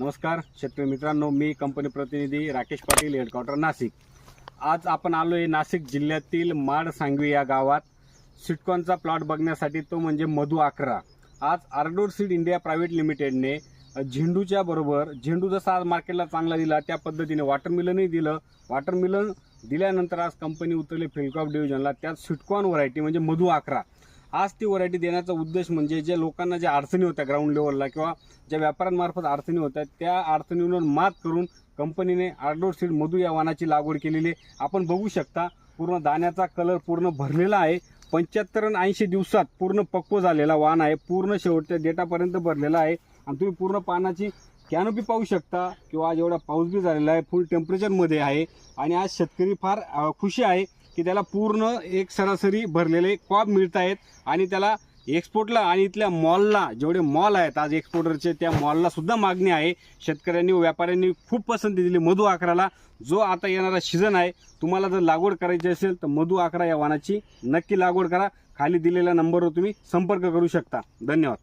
नमस्कार शेतकरी मित्रांनो मी कंपनी प्रतिनिधी राकेश पाटील हेडक्वार्टर नाशिक. आज आपण आलो आहे नाशिक जिल्ह्यातील माड सांगवी या गावात. सिटकॉनचा प्लॉट बघण्यासाठी तो म्हणजे मधु अकरा. आज आर्डोर सीड इंडिया प्रायव्हेट लिमिटेडने झेंडूच्या बरोबर झेंडू जसा आज मार्केटला चांगला दिला त्या पद्धतीने वॉटरमिलनही दिलं. वॉटरमिलन दिल्यानंतर आज कंपनी उतरली फिल्कॉप डिव्हिजनला त्यात सिटकॉन व्हरायटी म्हणजे मधु अकरा. आज ती व्हरायटी देण्याचा उद्देश म्हणजे जे लोकांना ज्या अडचणी होत्या ग्राउंड लेवलला किंवा ज्या व्यापाऱ्यांमार्फत अडचणी होत्या त्या अडचणींवर मात करून कंपनीने आर्डोर सीड मधू या वानाची लागवड केलेली आहे. आपण बघू शकता पूर्ण दाण्याचा कलर पूर्ण भरलेला आहे. पंच्याहत्तर आणि ऐंशी दिवसात पूर्ण पक्व झालेला वाण आहे. पूर्ण शेवटच्या डेटापर्यंत भरलेला आहे. आणि तुम्ही पूर्ण पानाची कॅनोपी पाहू शकता किंवा आज एवढा पाऊस बी झालेला आहे. फुल टेम्परेचरमध्ये आहे. आणि आज शेतकरी फार खुशी आहे. की त्याला पूर्ण एक सरासरी भरलेले कॉब मिळत आहेत आणि त्याला एक्सपोर्टला आणि इथल्या मॉलला जेवढे मॉल आहेत आज एक्सपोर्टरचे त्या मॉलला सुद्धा मागणी आहे. शेतकऱ्यांनी व व्यापाऱ्यांनी खूप पसंती दिली मधु आकराला जो आता येणारा सीझन आहे तुम्हाला जर लागवड करायची असेल तर मधु आकरा या वाणाची नक्की लागवड करा. खाली दिलेल्या नंबरवर तुम्ही संपर्क करू शकता. धन्यवाद.